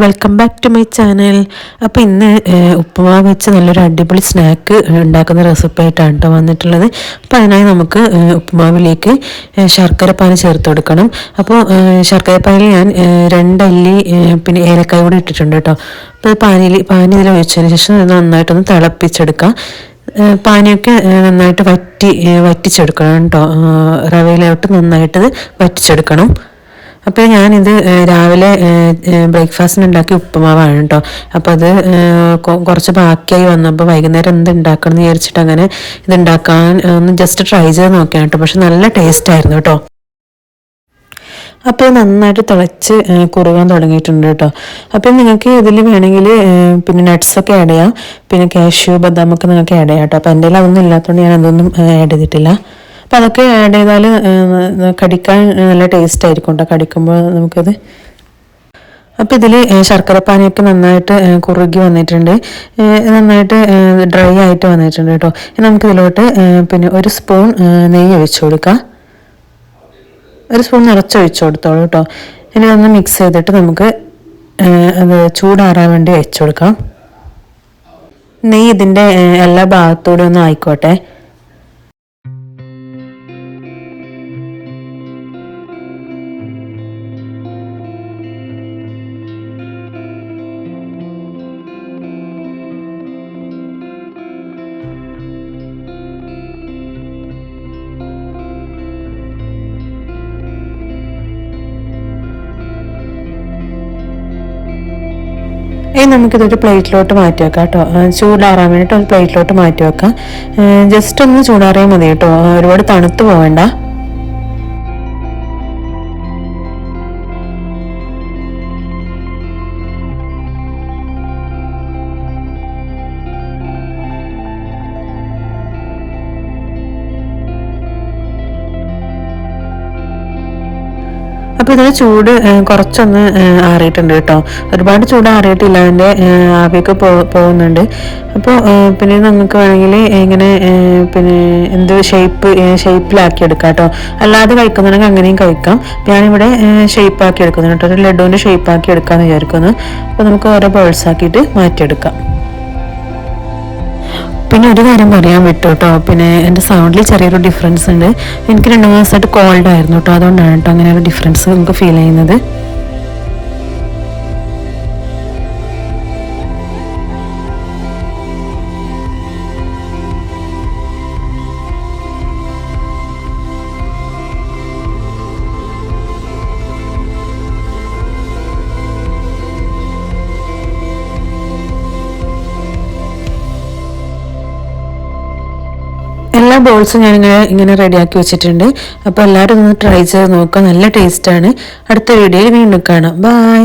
Welcome back to my channel അപ്പോൾ ഇന്ന് ഉപ്പുമാവ് വെച്ച് നല്ലൊരു അടിപൊളി സ്നാക്ക് ഉണ്ടാക്കുന്ന റെസിപ്പി ആയിട്ടാണ് കേട്ടോ വന്നിട്ടുള്ളത്. അപ്പോൾ അതിനായി നമുക്ക് ഉപ്പുമാവിലേക്ക് ശർക്കര പാന് ചേർത്ത് കൊടുക്കണം. അപ്പോൾ ശർക്കര പാനിൽ ഞാൻ രണ്ടല്ലി പിന്നെ ഏലക്കായ കൂടി ഇട്ടിട്ടുണ്ട് കേട്ടോ അപ്പോൾ പാനിയിൽ പാനി ഇതിൽ ഒഴിച്ചതിന് ശേഷം നന്നായിട്ടൊന്ന് തിളപ്പിച്ചെടുക്കാം. പാനിയൊക്കെ നന്നായിട്ട് വറ്റി വറ്റിച്ചെടുക്കണം കേട്ടോ റവയിലോട്ട് നന്നായിട്ട് വറ്റിച്ചെടുക്കണം. അപ്പോൾ ഞാനിത് രാവിലെ ബ്രേക്ക്ഫാസ്റ്റിന് ഉണ്ടാക്കിയ ഉപ്പുമാവാണ് കേട്ടോ അപ്പോൾ അത് കുറച്ച് ബാക്കിയായി വന്നപ്പോൾ വൈകുന്നേരം എന്ത് ഉണ്ടാക്കണം എന്ന് വിചാരിച്ചിട്ട് അങ്ങനെ ഇത് ഉണ്ടാക്കാൻ ഒന്ന് ജസ്റ്റ് ട്രൈ ചെയ്ത് നോക്കിയാണ് കേട്ടോ പക്ഷെ നല്ല ടേസ്റ്റ് ആയിരുന്നു കേട്ടോ അപ്പോൾ നന്നായിട്ട് തിളച്ച് കുറുകാൻ തുടങ്ങിയിട്ടുണ്ട് കേട്ടോ അപ്പോൾ നിങ്ങൾക്ക് ഇതിൽ വേണമെങ്കിൽ പിന്നെ നട്ട്സൊക്കെ ആഡ് ചെയ്യാം. പിന്നെ കാഷ്യൂ ബദാമൊക്കെ നിങ്ങൾക്ക് ആഡ് ചെയ്യാം കേട്ടോ അപ്പോൾ എന്റെ അതൊന്നും ഇല്ലാത്തതുകൊണ്ട് ഞാൻ അതൊന്നും ആഡ് ചെയ്തിട്ടില്ല. അപ്പം അതൊക്കെ ആഡ് ചെയ്താൽ കടിക്കാൻ നല്ല ടേസ്റ്റ് ആയിരിക്കും കേട്ടോ കടിക്കുമ്പോൾ നമുക്കത്. അപ്പോൾ ഇതിൽ ശർക്കരപ്പാനിയൊക്കെ നന്നായിട്ട് കുറുകി വന്നിട്ടുണ്ട്. നന്നായിട്ട് ഡ്രൈ ആയിട്ട് വന്നിട്ടുണ്ട് കേട്ടോ നമുക്കിതിലോട്ട് പിന്നെ ഒരു സ്പൂൺ നെയ്യ് ഒഴിച്ചു കൊടുക്കാം. ഒരു സ്പൂൺ നിറച്ചൊഴിച്ചു കൊടുത്തോളൂ കേട്ടോ ഇനി ഒന്ന് മിക്സ് ചെയ്തിട്ട് നമുക്ക് അത് ചൂടാറാൻ വേണ്ടി വെച്ചു കൊടുക്കാം. നെയ്യ് ഇതിന്റെ എല്ലാ ഭാഗത്തോടെ ഒന്ന് ആയിക്കോട്ടെ. ഇനി നമുക്കിതൊരു പ്ലേറ്റിലോട്ട് മാറ്റി വെക്കാം കേട്ടോ ചൂടാറാൻ വേണ്ടിയിട്ട് ഒരു പ്ലേറ്റിലോട്ട് മാറ്റി വെക്കാം ജസ്റ്റ് ഒന്ന് ചൂടാറിയാൽ മതി കേട്ടോ. ഒരുപാട് തണുത്ത് പോവേണ്ട. അപ്പോൾ ഇതിന് ചൂട് കുറച്ചൊന്ന് ആറിയിട്ടുണ്ട് കേട്ടോ. ഒരുപാട് ചൂട് ആറിയിട്ടില്ല അതിന്റെ ആവിയൊക്കെ പോകുന്നുണ്ട്. അപ്പോൾ പിന്നെ നിങ്ങൾക്ക് വേണമെങ്കിൽ ഇങ്ങനെ പിന്നെ എന്ത് ഷേപ്പ് ഷേപ്പിലാക്കി എടുക്കാം കേട്ടോ. അല്ലാതെ കഴിക്കുന്നുണ്ടെങ്കിൽ അങ്ങനെയും കഴിക്കാം. ഞാനിവിടെ ഷേപ്പാക്കി എടുക്കുന്നുണ്ട് കേട്ടോ. ഒരു ലഡുവിന്റെ ഷേപ്പാക്കി എടുക്കാമെന്ന് വിചാരിക്കുന്നു. അപ്പോൾ നമുക്ക് ഓരോ ബോൾസ് ആക്കിയിട്ട് മാറ്റിയെടുക്കാം. പിന്നെ ഒരു കാര്യം പറയാൻ പറ്റും കേട്ടോ പിന്നെ എന്റെ സൗണ്ടിൽ ചെറിയൊരു ഡിഫറൻസ് ഉണ്ട്. എനിക്ക് രണ്ട് മാസമായിട്ട് കോൾഡ് ആയിരുന്നു കേട്ടോ അതുകൊണ്ടാണ് കേട്ടോ അങ്ങനെ ഒരു ഡിഫറൻസ് നമുക്ക് ഫീൽ ചെയ്യുന്നത്. എല്ലാ ബോൾസും ഞാനിങ്ങനെ ഇങ്ങനെ റെഡിയാക്കി വെച്ചിട്ടുണ്ട്. അപ്പോൾ എല്ലാവരും ഒന്ന് ട്രൈ ചെയ്ത് നോക്കുക നല്ല ടേസ്റ്റാണ് അടുത്ത വീഡിയോയിൽ വീണ്ടും കാണാം. ബായ്